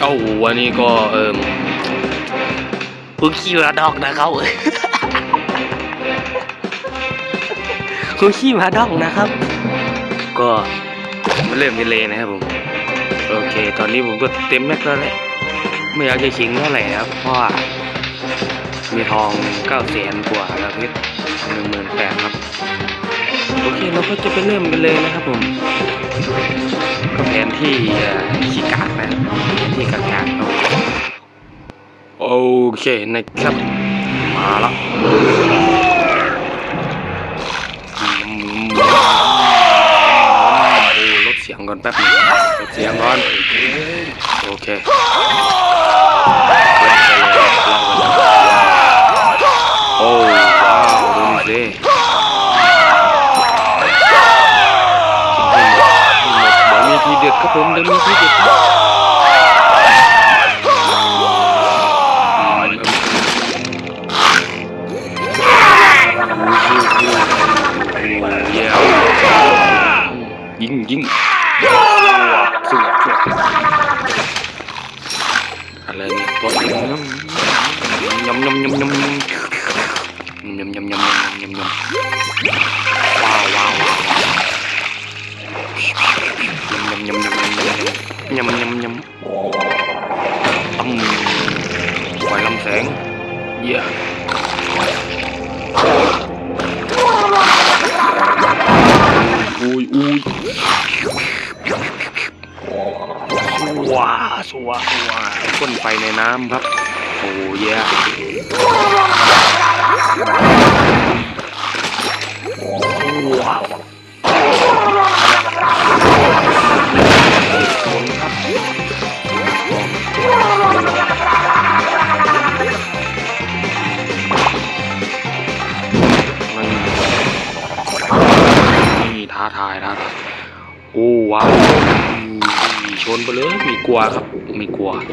เอ้าวันนี้ก็เอิมคุกขี้มาดอกนะครับคุกขี้มาดอกนะครับ ก็มเริ่มดีเลยนะครับผม โอเค ตอนนี้ผมก็เต็มแม็กซ์แล้วแหละไม่อยากจะชิงเท่าไหร่ครับเพราะว่ามีทองเก้าแสนกว่าแล้วเพชรหนึ่งหมื่นแปดครับ โอเคเราก็จะไปเริ่มกันเลยนะครับผม แผนที่เอ่อขี้กากนะแผนที่กากๆครับโอเคนะครับ มาแล้วโอ้ลดเสียงก่อนแป๊บหนึงลดเสียงก่อน โอเค ยิงยิงสวบสวบสวบอะไรเนี่ยตัวนี้ยำยำยำยำยำยำยำยำยำยำยำยำว้าวว้าวว้าวยำยำยำยำยำยำยำยำยำอืมปล่อยลำแสงเยี่ยอุ้ยอุ้ย สวาสวพ่นไฟในน้ำครับ โอ้เยี่ยว้าวนี่ท้าทายท้าทายโอ้ว้าวชนไปเลยมีกลัวครับ ไมีกลัวไม่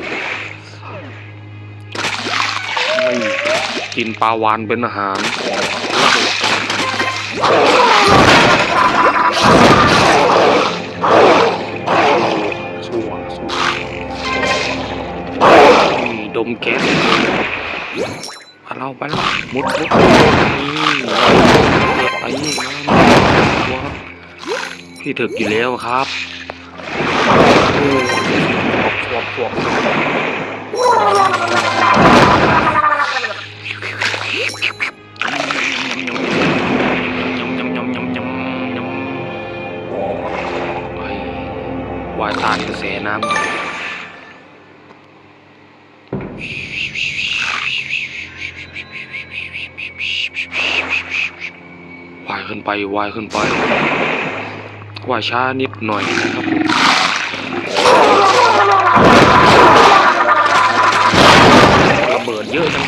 กินปลาวานเป็นอาหารชัวชัวนี่ดมแก๊สไปเราไปแล้วมุดมุดนี่ไปนี่นะชัวครับพี่ถึกอยู่แล้วครับ วชัววายตานกระแสน้ำวายขึ้นไปวายขึ้นไปวายช้านิดหน่อยนะครับ เยอะจัง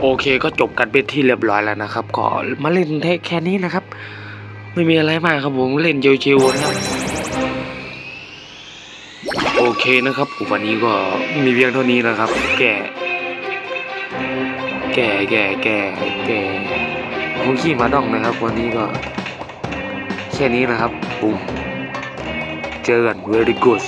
โอเคก็จบกันเป็นที่เรียบร้อยแล้วนะครับ ก็มาเล่นแค่นี้นะครับ ไม่มีอะไรมากครับผมเล่นชิวๆนะครับ โอเคนะครับวันนี้ก็มีเพียงเท่านี้นะครับ แก่ แก่แก่แก่แก่คุกขี้มาดองนะครับ วันนี้ก็แค่นี้นะครับปุ๊มเจอกัน very good